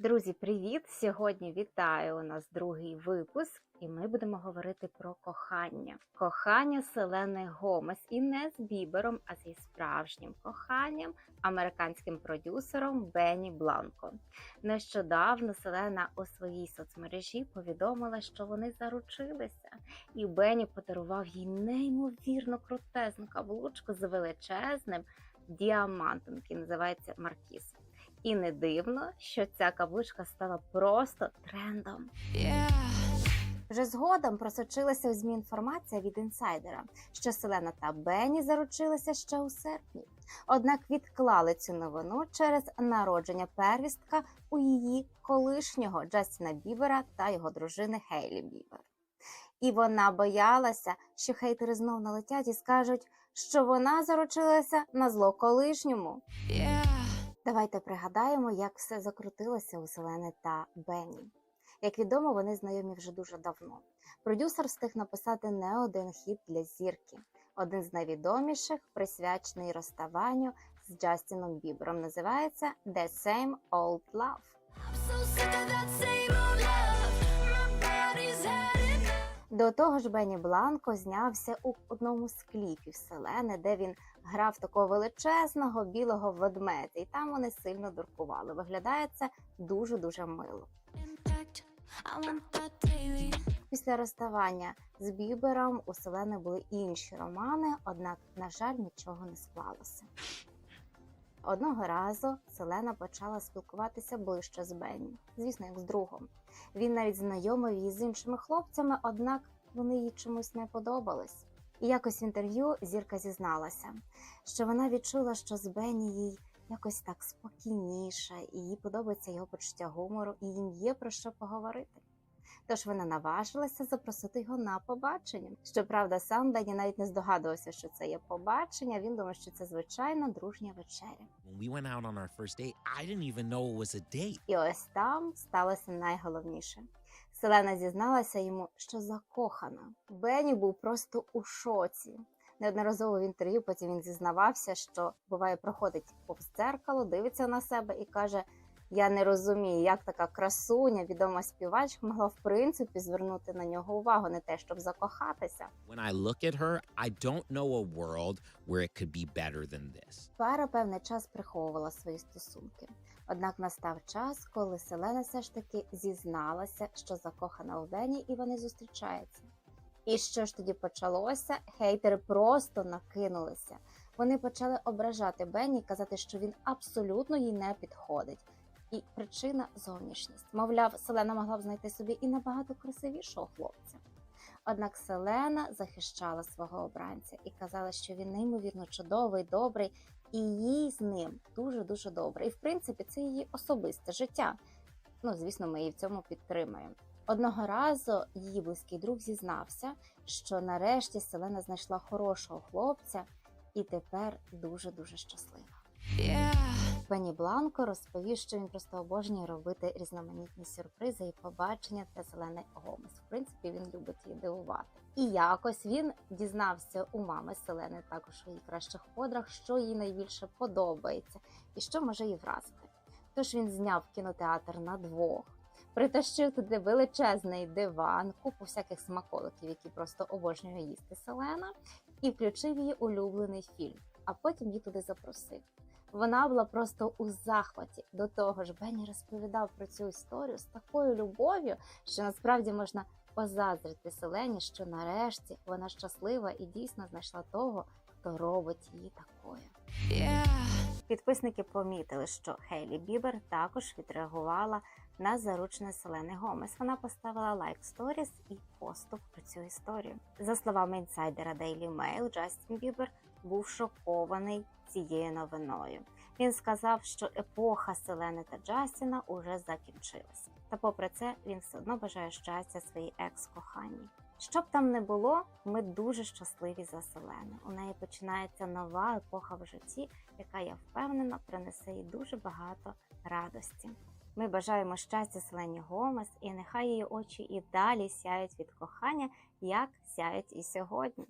Друзі, привіт! Сьогодні вітаю у нас другий випуск, і ми будемо говорити про кохання. Кохання Селени Гомес і не з Бібером, а з її справжнім коханням, американським продюсером Бенні Бланко. Нещодавно Селена у своїй соцмережі повідомила, що вони заручилися, і Бенні подарував їй неймовірно крутезну каблучку з величезним діамантом, який називається Маркіз. І не дивно, що ця каблучка стала просто трендом. Вже згодом просочилася у змі інформація від інсайдера, що Селена та Бенні заручилися ще у серпні. Однак відклали цю новину через народження первістка у її колишнього Джастіна Бібера та його дружини Хейлі Бібер. І вона боялася, що хейтери знов налетять і скажуть, що вона заручилася на зло колишньому. Давайте пригадаємо, як все закрутилося у Селени та Бенні. Як відомо, вони знайомі вже дуже давно. Продюсер встиг написати не один хіт для зірки. Один з найвідоміших, присвячений розставанню з Джастіном Бібером, називається The Same Old Love. До того ж, Бенні Бланко знявся у одному з кліпів Селени, де він грав такого величезного білого ведмедя, і там вони сильно дуркували. Виглядає це дуже дуже мило. Після розставання з Бібером у Селени були інші романи, однак, на жаль, нічого не склалося. Одного разу Селена почала спілкуватися ближче з Бенні, звісно, як з другом. Він навіть знайомив її з іншими хлопцями, однак вони їй чомусь не подобались. І якось в інтерв'ю зірка зізналася, що вона відчула, що з Бенні їй якось так спокійніше, і їй подобається його почуття гумору, і їм є про що поговорити. Тож вона наважилася запросити його на побачення. Щоправда, сам Бенні навіть не здогадувався, що це є побачення. Він думав, що це звичайна дружня вечеря. We went out on our first date, I didn't even know it was a date. І ось там сталося найголовніше. Селена зізналася йому, що закохана. Бенні був просто у шоці. Неодноразово в інтерв'ю потім він зізнавався, що буває, проходить повз дзеркало, дивиться на себе і каже: Я не розумію, як така красуня, відома співачка, могла в принципі звернути на нього увагу, не те, щоб закохатися. When I look at her, I don't know a world where it could be better than this. Пара певний час приховувала свої стосунки. Однак настав час, коли Селена все ж таки зізналася, що закохана у Бені, і вони зустрічаються. І що ж тоді почалося? Хейтери просто накинулися. Вони почали ображати Бенні, казати, що він абсолютно їй не підходить. І причина зовнішність. Мовляв, Селена могла б знайти собі і набагато красивішого хлопця. Однак Селена захищала свого обранця і казала, що він неймовірно чудовий, добрий, і їй з ним дуже дуже добре. І в принципі, це її особисте життя. Ну, звісно, ми її в цьому підтримаємо. Одного разу її близький друг зізнався, що нарешті Селена знайшла хорошого хлопця і тепер дуже дуже щаслива. Бенні Бланко розповів, що він просто обожнює робити різноманітні сюрпризи і побачення для Селени Гомес. В принципі, він любить її дивувати. І якось він дізнався у мами Селени, також у її кращих подрах, що їй найбільше подобається і що може її вразити. Тож він зняв кінотеатр на двох, притащив туди величезний диван, купу всяких смаколиків, які просто обожнює їсти Селена, і включив її улюблений фільм, а потім її туди запросив. Вона була просто у захваті. До того ж, Бенні розповідав про цю історію з такою любов'ю, що насправді можна позаздрити Селені, що нарешті вона щаслива і дійсно знайшла того, хто робить її такою. Підписники помітили, що Хейлі Бібер також відреагувала на заручне Селени Гомес. Вона поставила лайк сторіс і поступ про цю історію. За словами інсайдера Daily Mail, Джастін Бібер був шокований цією новиною. Він сказав, що епоха Селени та Джастіна уже закінчилася. Та попри це він все одно бажає щастя своїй екс-коханій. Що б там не було, ми дуже щасливі за Селену. У неї починається нова епоха в житті, яка я впевнена принесе їй дуже багато радості. Ми бажаємо щастя Селені Гомес, і нехай її очі і далі сяють від кохання, як сяють і сьогодні.